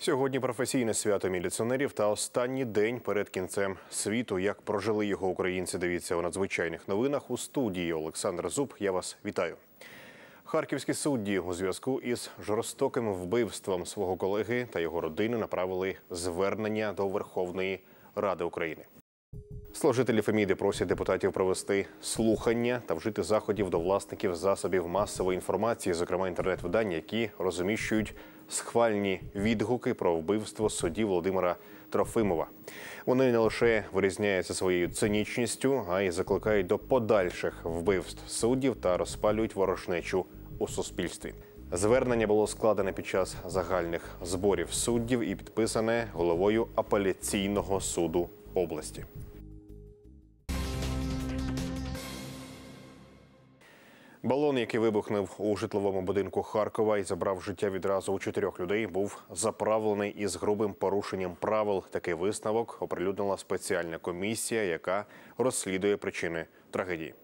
Сьогодні професійне свято міліціонерів та останній день перед кінцем світу. Як прожили його українці? Дивіться у надзвичайних новинах у студії Олександр Зуб. Я вас вітаю. Харківські судді у зв'язку із жорстоким вбивством свого колеги та його родини направили звернення до Верховної Ради України. Служителі Феміди просять депутатів провести слухання та вжити заходів до власників засобів масової інформації, зокрема інтернет-видань, які розміщують схвальні відгуки про вбивство судді Володимира Трофимова. Вони не лише вирізняються своєю цинічністю, а й закликають до подальших вбивств суддів та розпалюють ворожнечу у суспільстві. Звернення було складене під час загальних зборів суддів і підписане головою апеляційного суду області. Балон, який вибухнув у житловому будинку Харкова і забрав життя відразу у чотирьох людей, був заправлений із грубим порушенням правил. Такий висновок оприлюднила спеціальна комісія, яка розслідує причини трагедії.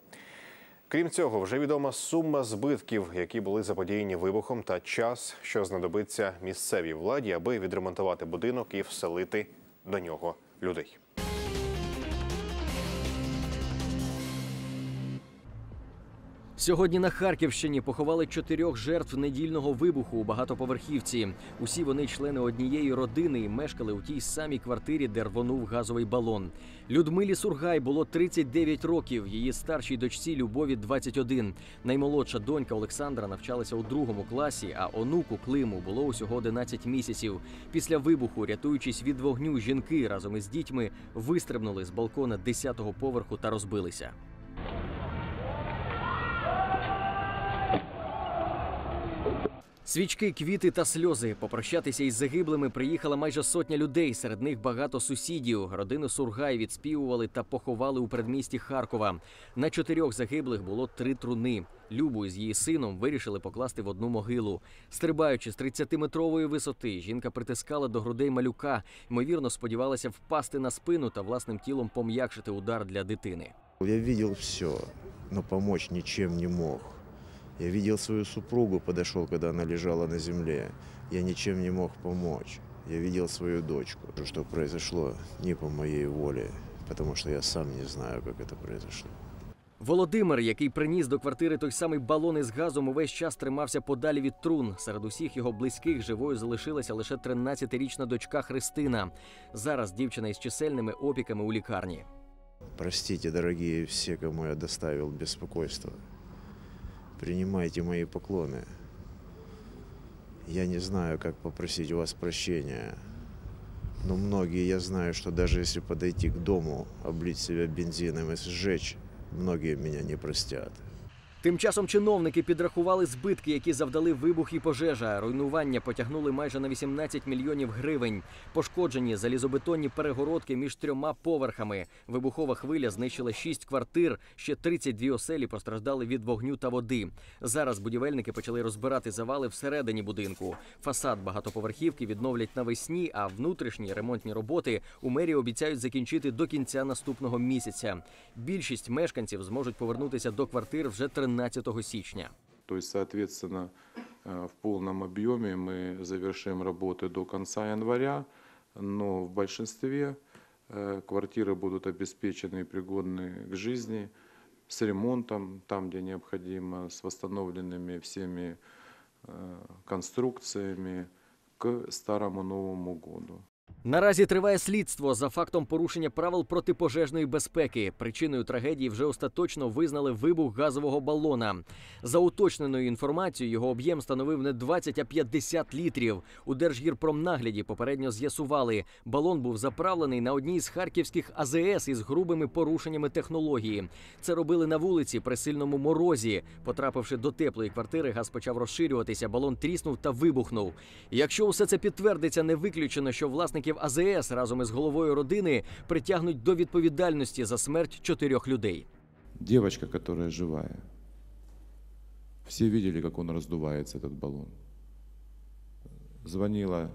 Крім цього, вже відома сума збитків, які були заподіяні вибухом, та час, що знадобиться місцевій владі, аби відремонтувати будинок і вселити до нього людей. Сьогодні на Харківщині поховали чотирьох жертв недільного вибуху у багатоповерхівці. Усі вони члени однієї родини і мешкали у тій самій квартирі, де рвонув газовий балон. Людмилі Сургай було 39 років. Її старшій дочці Любові 21. Наймолодша донька Олександра навчалася у другому класі, а онуку Климу було усього 11 місяців. Після вибуху, рятуючись від вогню, жінки разом із дітьми вистрибнули з балкона 10-го поверху та розбилися. Свічки, квіти та сльози. Попрощатися із загиблими приїхала майже сотня людей. Серед них багато сусідів. Родини Сургай відспівували та поховали у передмісті Харкова. На чотирьох загиблих було три труни. Любу з її сином вирішили покласти в одну могилу. Стрибаючи з 30-метрової висоти, жінка притискала до грудей малюка. Ймовірно, сподівалася впасти на спину та власним тілом пом'якшити удар для дитини. Я видел все, но помочь ничем не мог. Я видел свою супругу, подошел, когда она лежала на земле. Я ничем не мог помочь. Я видел свою дочку. Что произошло не по моей воле, потому что я сам не знаю, как это произошло. Володимир, який приніс до квартири той самий балон із газом, увесь час тримався подалі від трун. Серед усіх його близьких живою залишилася лише 13-річна дочка Христина. Зараз дівчина із чисельними опіками у лікарні. Простите, дорогие все, кому я доставил беспокойство. Принимайте мои поклоны. Я не знаю, как попросить у вас прощения. Но многие, я знаю, что даже если подойти к дому, облить себя бензином и сжечь, многие меня не простят. Тим часом чиновники підрахували збитки, які завдали вибух і пожежа. Руйнування потягнули майже на 18 мільйонів гривень. Пошкоджені залізобетонні перегородки між трьома поверхами. Вибухова хвиля знищила 6 квартир. Ще 32 оселі постраждали від вогню та води. Зараз будівельники почали розбирати завали всередині будинку. Фасад багатоповерхівки відновлять навесні, а внутрішні ремонтні роботи у мерії обіцяють закінчити до кінця наступного місяця. Більшість мешканців зможуть повернутися до квартир вже 13 січня. То есть, соответственно, э, в полном объеме мы завершим работы до конца января, но в большинстве э, квартиры будут обеспечены и пригодны к жизни с ремонтом, там, где необходимо, с восстановленными всеми э, конструкциями к старому Новому году. Наразі триває слідство за фактом порушення правил протипожежної безпеки. Причиною трагедії вже остаточно визнали вибух газового балона. За уточненою інформацією, його об'єм становив не 20, а 50 літрів. У Держгірпромнагляді попередньо з'ясували, балон був заправлений на одній з харківських АЗС із грубими порушеннями технології. Це робили на вулиці при сильному морозі. Потрапивши до теплої квартири, газ почав розширюватися, балон тріснув та вибухнув. Якщо усе це підтвердиться, не виключено, що власників АЗС разом із головою родини притягнуть до відповідальності за смерть чотирьох людей. Девочка, которая живая. Все видели, как он раздувается, этот баллон. Звонила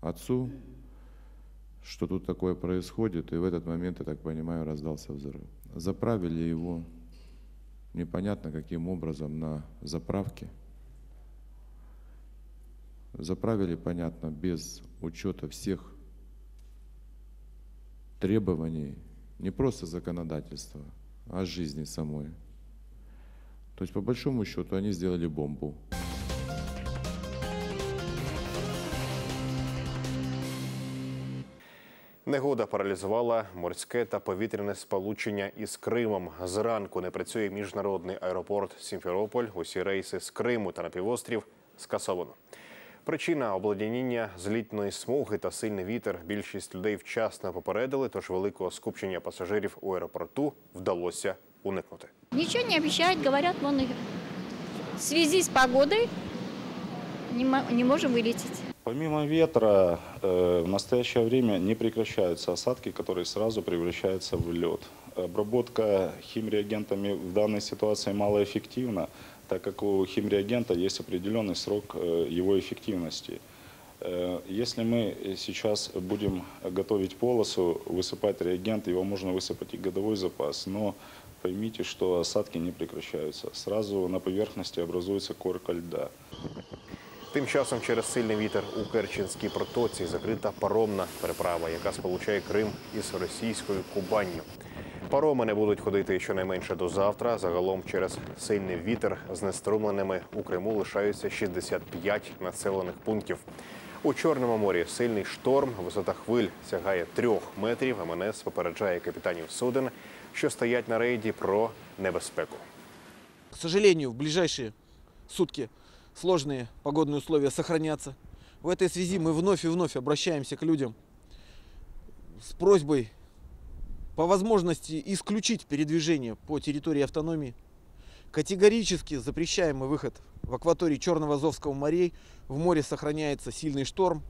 отцу, что тут такое происходит, и в этот момент, я так понимаю, раздался взрыв. Заправили его непонятно каким образом на заправке. заправили, понятно, без учета всех требований, не просто законодательства, а жизни самой. То есть, по большому счету, они сделали бомбу. Негода паралізувала морське та повітряне сполучення із Кримом. Зранку не працює міжнародний аеропорт Сімферополь. Усі рейси з Криму та на півострів скасовано. Причина обледеніння злітної смуги та сильний вітер. Більшість людей вчасно попередили, тож великого скупчення пасажирів у аеропорту вдалося уникнути. Ничего не обещают, говорят, вон и в связи с погодой не, мо- не можем вылететь. Помимо ветра, э, в настоящее время не прекращаются осадки, которые сразу превращаются в лед. Обработка химреагентами в данной ситуации малоэффективна, так как у химреагента есть определенный срок э, его эффективности. Э, Если мы сейчас будем готовить полосу, высыпать реагент, его можно высыпать и годовой запас, но поймите, что осадки не прекращаются. Сразу на поверхности образуется корка льда. Тим часом через сильний вітер у Керченській протоці закрита паромна переправа, яка сполучає Крим із російською Кубанню. Пароми не будуть ходити щонайменше до завтра. Загалом через сильний вітер знеструмленими у Криму лишаються 65 населених пунктів. У Чорному морі сильний шторм, висота хвиль сягає трьох метрів. МНС попереджає капітанів суден, що стоять на рейді про небезпеку. К сожалению, в ближайшие сутки сложные погодные условия сохранятся. В этой связи мы вновь и вновь обращаемся к людям с просьбой по возможности исключить передвижение по территории автономии. Категорически запрещаемый выход в акватории Черного Азовского морей. В море сохраняется сильный шторм.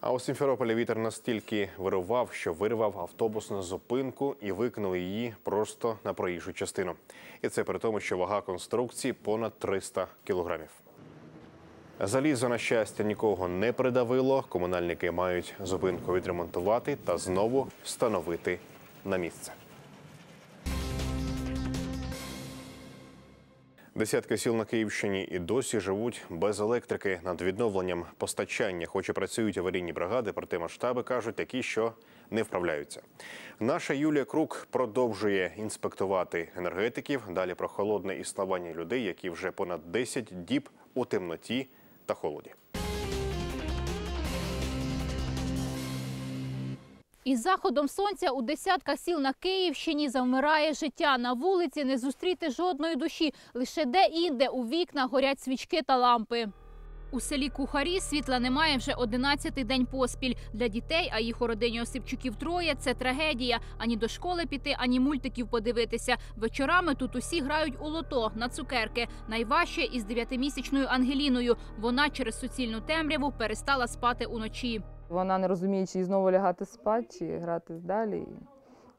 А у Сімферополі вітер настільки вирував, що вирвав автобусну зупинку і викинув її просто на проїжджу частину. І це при тому, що вага конструкції понад 300 кілограмів. Залізо, на щастя, нікого не придавило. Комунальники мають зупинку відремонтувати та знову встановити на місце. Десятки сіл на Київщині і досі живуть без електрики над відновленням постачання. Хоч і працюють аварійні бригади, проте масштаби кажуть такі, що не вправляються. Наша Юлія Крук продовжує інспектувати енергетиків. Далі про холодне існування людей, які вже понад 10 діб у темноті та холоді. Із заходом сонця у десятках сіл на Київщині завмирає життя. На вулиці не зустріти жодної душі. Лише де-інде у вікна горять свічки та лампи. У селі Кухарі світла немає вже 11-й день поспіль. Для дітей, а їх у родині Осипчуків троє, це трагедія. Ані до школи піти, ані мультиків подивитися. Вечорами тут усі грають у лото на цукерки. Найважче із дев'ятимісячною Ангеліною. Вона через суцільну темряву перестала спати уночі. Вона не розуміє, чи знову лягати спати, чи грати далі.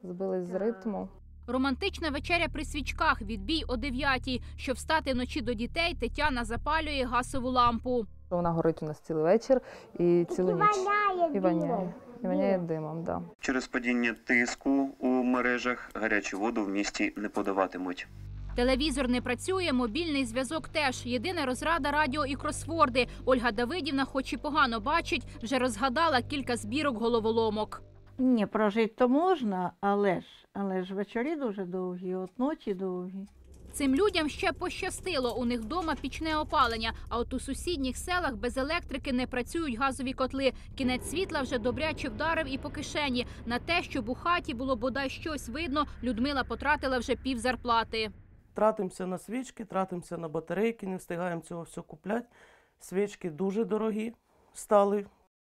Збилась з ритму. Романтична вечеря при свічках, відбій о 9 Щоб встати вночі до дітей, Тетяна запалює газову лампу. Вона горить у нас цілий вечір і цілу ніч. І воняє. І воняє димом, да. Через падіння тиску у мережах гарячу воду в місті не подаватимуть. Телевізор не працює, мобільний зв'язок теж. Єдина розрада радіо і кросворди. Ольга Давидівна, хоч і погано бачить, вже розгадала кілька збірок головоломок. Ні, прожити то можна, але ж, але ж вечорі дуже довгі, от ночі довгі. Цим людям ще пощастило. У них вдома пічне опалення. А от у сусідніх селах без електрики не працюють газові котли. Кінець світла вже добряче вдарив і по кишені. На те, щоб у хаті було бодай щось видно, Людмила потратила вже пів зарплати. Тратимося на свічки, тратимося на батарейки, не встигаємо цього все купляти. Свічки дуже дорогі стали